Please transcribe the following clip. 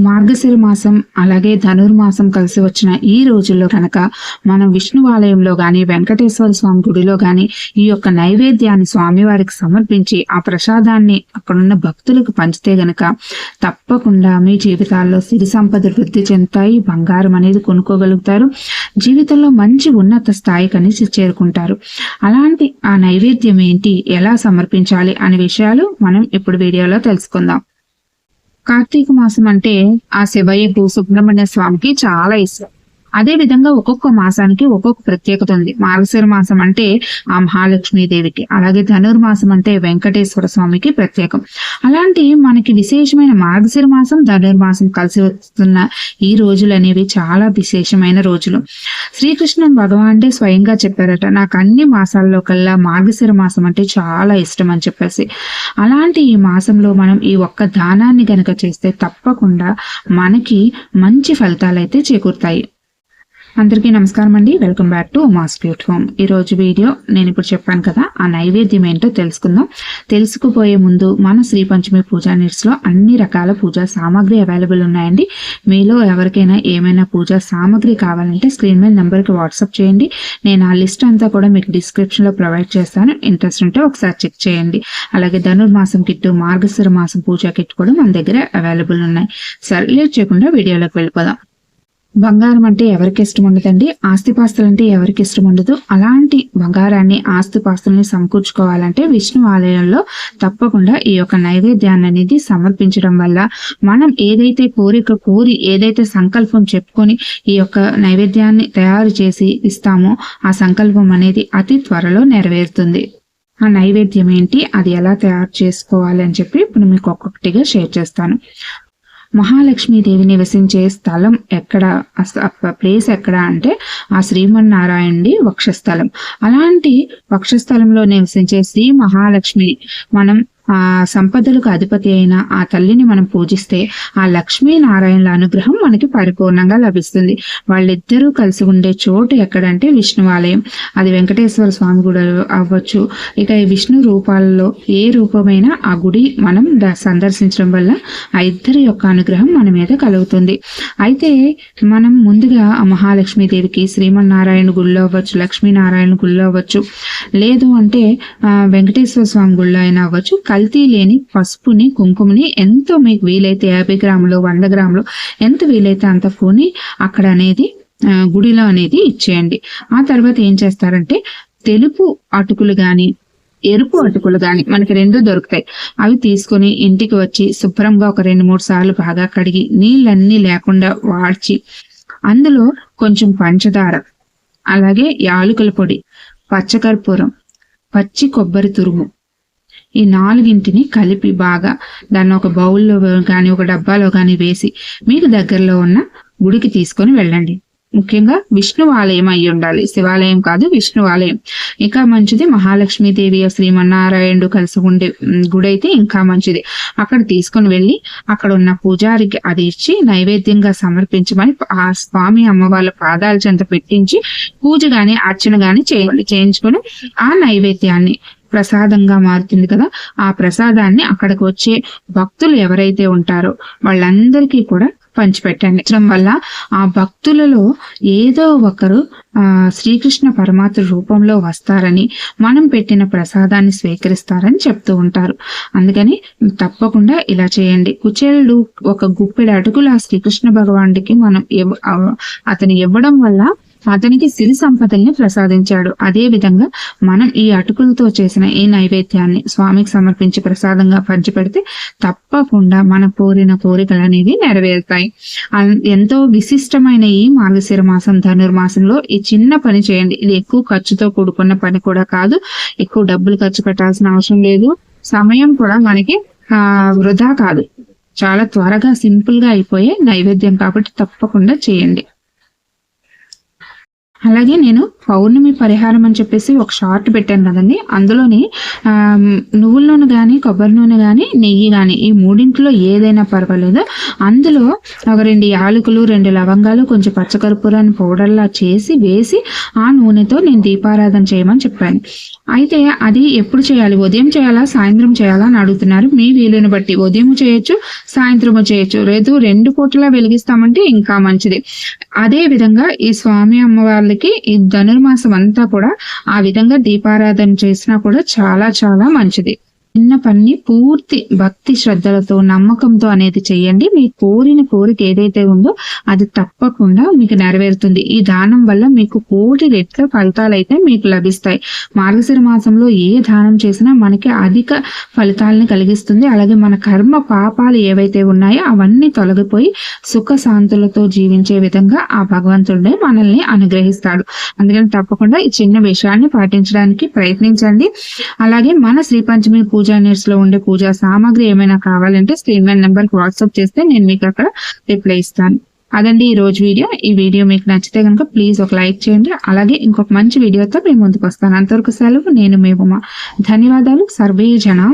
మార్గశిర మాసం అలాగే ధనుర్మాసం కలిసి వచ్చిన ఈ రోజుల్లో కనుక మనం విష్ణు ఆలయంలో గాని వెంకటేశ్వర స్వామి గుడిలో గాని ఈ యొక్క నైవేద్యాన్ని స్వామివారికి సమర్పించి ఆ ప్రసాదాన్ని అక్కడున్న భక్తులకు పంచితే గనక తప్పకుండా మీ జీవితాల్లో సిరి సంపద వృద్ధి చెందుతాయి బంగారం అనేది కొనుక్కోగలుగుతారు జీవితంలో మంచి ఉన్నత స్థాయికి అనేది చేరుకుంటారు. అలాంటి ఆ నైవేద్యం ఏంటి? ఎలా సమర్పించాలి? అనే విషయాలు మనం ఇప్పుడు వీడియోలో తెలుసుకుందాం. కార్తీక మాసం అంటే ఆ శివయ్యకు సుబ్రహ్మణ్య స్వామికి చాలా ఇష్టం. అదే విధంగా ఒక్కొక్క మాసానికి ఒక్కొక్క ప్రత్యేకత ఉంది. మార్గశిర మాసం అంటే ఆ మహాలక్ష్మీదేవికి అలాగే ధనుర్మాసం అంటే వెంకటేశ్వర స్వామికి ప్రత్యేకం. అలాంటి మనకి విశేషమైన మార్గశిర మాసం ధనుర్మాసం కలిసి వస్తున్న ఈ రోజులు అనేవి చాలా విశేషమైన రోజులు. శ్రీకృష్ణ భగవానుడే స్వయంగా చెప్పారట నాకు అన్ని మాసాల్లో కల్లా మార్గశిర మాసం అంటే చాలా ఇష్టం అని చెప్పేసి. అలాంటి ఈ మాసంలో మనం ఈ ఒక్క దానాన్ని గనక చేస్తే తప్పకుండా మనకి మంచి ఫలితాలు అయితే చేకూరుతాయి. అందరికీ నమస్కారం అండి. Welcome back to mass cute home ఈరోజు వీడియో నేను ఇప్పుడు చెప్పాను కదా ఆ నైవేద్యం ఏంటో తెలుసుకుందాం. తెలుసుకుపోయే ముందు మన శ్రీ పంచమి పూజా నిట్స్లో అన్ని రకాల పూజా సామాగ్రి అవైలబుల్ ఉన్నాయండి. మీలో ఎవరికైనా ఏమైనా పూజా సామాగ్రి కావాలంటే స్క్రీన్ మీద నెంబర్కి వాట్సాప్ చేయండి. నేను ఆ లిస్ట్ అంతా కూడా మీకు డిస్క్రిప్షన్లో ప్రొవైడ్ చేస్తాను. ఇంట్రెస్ట్ ఉంటే ఒకసారి చెక్ చేయండి. అలాగే ధనుర్మాసం కిట్టు మార్గశిర మాసం పూజా కిట్ కూడా మన దగ్గర అవైలబుల్ ఉన్నాయి. సరే లేట్ చేయకుండా వీడియోలోకి వెళ్ళిపోదాం. బంగారం అంటే ఎవరికి ఇష్టం ఉండదండి? ఆస్తిపాస్తులు అంటే ఎవరికి ఇష్టం ఉండదు. అలాంటి బంగారాన్ని ఆస్తిపాస్తుల్ని సమకూర్చుకోవాలంటే విష్ణు ఆలయంలో తప్పకుండా ఈ యొక్క నైవేద్యాన్ని అనేది సమర్పించడం వల్ల మనం ఏదైతే కోరిక కోరి ఏదైతే సంకల్పం చెప్పుకొని ఈ యొక్క నైవేద్యాన్ని తయారు చేసి ఇస్తామో ఆ సంకల్పం అనేది అతి త్వరలో నెరవేరుతుంది. ఆ నైవేద్యం ఏంటి? అది ఎలా తయారు చేసుకోవాలి అని చెప్పి ఇప్పుడు మీకు ఒక్కొక్కటిగా షేర్ చేస్తాను. మహాలక్ష్మీదేవి నివసించే స్థలం ఎక్కడ? ప్లేస్ ఎక్కడ అంటే ఆ శ్రీమన్నారాయణుడి వక్షస్థలం. అలాంటి వక్షస్థలంలో నివసించే శ్రీ మహాలక్ష్మి మనం ఆ సంపదలకు అధిపతి అయిన ఆ తల్లిని మనం పూజిస్తే ఆ లక్ష్మీనారాయణల అనుగ్రహం మనకి పరిపూర్ణంగా లభిస్తుంది. వాళ్ళిద్దరూ కలిసి ఉండే చోటు ఎక్కడంటే విష్ణువాలయం. అది వెంకటేశ్వర స్వామి గుడి అవ్వచ్చు. ఇక ఈ విష్ణు రూపాలలో ఏ రూపమైనా ఆ గుడి మనం సందర్శించడం వల్ల ఆ ఇద్దరి యొక్క అనుగ్రహం మన మీద కలుగుతుంది. అయితే మనం ముందుగా ఆ మహాలక్ష్మీదేవికి శ్రీమన్నారాయణ గుళ్ళో అవ్వచ్చు లక్ష్మీనారాయణ గుళ్ళో అవ్వచ్చు లేదు అంటే వెంకటేశ్వర స్వామి గుళ్ళో అయినా అవ్వచ్చు కల్తీ లేని పసుపుని కుంకుమని ఎంతో మీకు వీలైతే యాభై గ్రాములు వంద గ్రాములు ఎంత వీలైతే అంత కొని అక్కడ అనేది గుడిలో అనేది ఇచ్చేయండి. ఆ తర్వాత ఏం చేస్తారంటే తెలుపు అటుకులు కానీ ఎరుపు అటుకులు కానీ మనకి రెండు దొరుకుతాయి. అవి తీసుకొని ఇంటికి వచ్చి శుభ్రంగా ఒక రెండు మూడు సార్లు బాగా కడిగి నీళ్ళన్నీ లేకుండా వాడ్చి అందులో కొంచెం పంచదార అలాగే యాలుకల పొడి పచ్చకర్పూరం పచ్చి కొబ్బరి తురుము ఈ నాలుగింటిని కలిపి బాగా దాన్ని ఒక బౌల్లో కానీ ఒక డబ్బాలో కానీ వేసి మీకు దగ్గరలో ఉన్న గుడికి తీసుకొని వెళ్ళండి. ముఖ్యంగా విష్ణు ఆలయం అయి ఉండాలి. శివాలయం కాదు విష్ణు ఆలయం ఇంకా మంచిది మహాలక్ష్మీదేవి శ్రీమన్నారాయణుడు కలిసి ఉండే గుడి అయితే ఇంకా మంచిది. అక్కడ తీసుకొని వెళ్ళి అక్కడ ఉన్న పూజారికి అది ఇచ్చి నైవేద్యంగా సమర్పించమని ఆ స్వామి అమ్మ వాళ్ళ పాదాల చెంత పెట్టించి పూజ గాని అర్చన గాని చేయాలి చేయించుకొని ఆ నైవేద్యాన్ని ప్రసాదంగా మారుతుంది కదా ఆ ప్రసాదాన్ని అక్కడికి వచ్చే భక్తులు ఎవరైతే ఉంటారో వాళ్ళందరికీ కూడా పంచిపెట్టండి. వల్ల ఆ భక్తులలో ఏదో ఒకరు ఆ శ్రీకృష్ణ పరమాత్మ రూపంలో వస్తారని మనం పెట్టిన ప్రసాదాన్ని స్వీకరిస్తారని చెప్తూ ఉంటారు. అందుకని తప్పకుండా ఇలా చేయండి. కుచేలుడు ఒక గుప్పెడు ఆ శ్రీకృష్ణ భగవానుడికి మనం అతను ఇవ్వడం వల్ల అతనికి సిరి సంపదల్ని ప్రసాదించాడు. అదే విధంగా మనం ఈ అటుకులతో చేసిన ఈ నైవేద్యాన్ని స్వామికి సమర్పించి ప్రసాదంగా పంచిపెడితే తప్పకుండా మన కోరిన కోరికలు అనేవి నెరవేరుతాయి. ఎంతో విశిష్టమైన ఈ మార్గశిర మాసం ధనుర్మాసంలో ఈ చిన్న పని చేయండి. ఇది ఎక్కువ ఖర్చుతో కూడుకున్న పని కూడా కాదు. ఎక్కువ డబ్బులు ఖర్చు పెట్టాల్సిన అవసరం లేదు. సమయం కూడా మనకి ఆ వృధా కాదు. చాలా త్వరగా సింపుల్గా అయిపోయే నైవేద్యం కాబట్టి తప్పకుండా చేయండి. అలాగే నేను పౌర్ణమి పరిహారం అని చెప్పేసి ఒక షార్ట్ పెట్టాను కదండి. అందులోని నువ్వుల నూనె కానీ కొబ్బరి నూనె కానీ నెయ్యి కానీ ఈ మూడింట్లో ఏదైనా పర్వాలేదు. అందులో ఒక రెండు యాలకులు రెండు లవంగాలు కొంచెం పచ్చకర్పూరాన్ని పౌడర్లా చేసి వేసి ఆ నూనెతో నేను దీపారాధన చేయమని చెప్పాను. అయితే అది ఎప్పుడు చేయాలి? ఉదయం చేయాలా? సాయంత్రం చేయాలా అని అడుగుతున్నారు. మీ వీలుని బట్టి ఉదయం చేయొచ్చు సాయంత్రము చేయొచ్చు. లేదు రెండు పూటలా వెలిగిస్తామంటే ఇంకా మంచిది. అదే విధంగా ఈ స్వామి అమ్మవార్లకి ఈ ధనుర్మాసం అంతా కూడా ఆ విధంగా దీపారాధన చేసినా కూడా చాలా చాలా మంచిది. చిన్న పని పూర్తి భక్తి శ్రద్ధలతో నమ్మకంతో అనేది చేయండి. మీ కోరిన కోరిక ఏదైతే ఉందో అది తప్పకుండా మీకు నెరవేరుతుంది. ఈ దానం వల్ల మీకు కోటి రెట్ల ఫలితాలు అయితే మీకు లభిస్తాయి. మార్గశిర మాసంలో ఏ దానం చేసినా మనకి అధిక ఫలితాలను కలిగిస్తుంది. అలాగే మన కర్మ పాపాలు ఏవైతే ఉన్నాయో అవన్నీ తొలగిపోయి సుఖ శాంతులతో జీవించే విధంగా ఆ భగవంతుడే మనల్ని అనుగ్రహిస్తాడు. అందుకని తప్పకుండా ఈ చిన్న విషయాన్ని పాటించడానికి ప్రయత్నించండి. అలాగే మన శ్రీ పంచమి పూజ నెట్స్లో ఉండే పూజా సామాగ్రి ఏమైనా కావాలంటే స్క్రీన్ మీద నెంబర్కి వాట్సాప్ చేస్తే నేను మీకు అక్కడ రిప్లై ఇస్తాను. అదండి ఈ రోజు వీడియో. ఈ వీడియో మీకు నచ్చితే కనుక ప్లీజ్ ఒక లైక్ చేయండి. అలాగే ఇంకొక మంచి వీడియోతో మేము ముందుకు వస్తాను. అంతవరకు సెలవు. నేను మేము ధన్యవాదాలు. సర్వే జన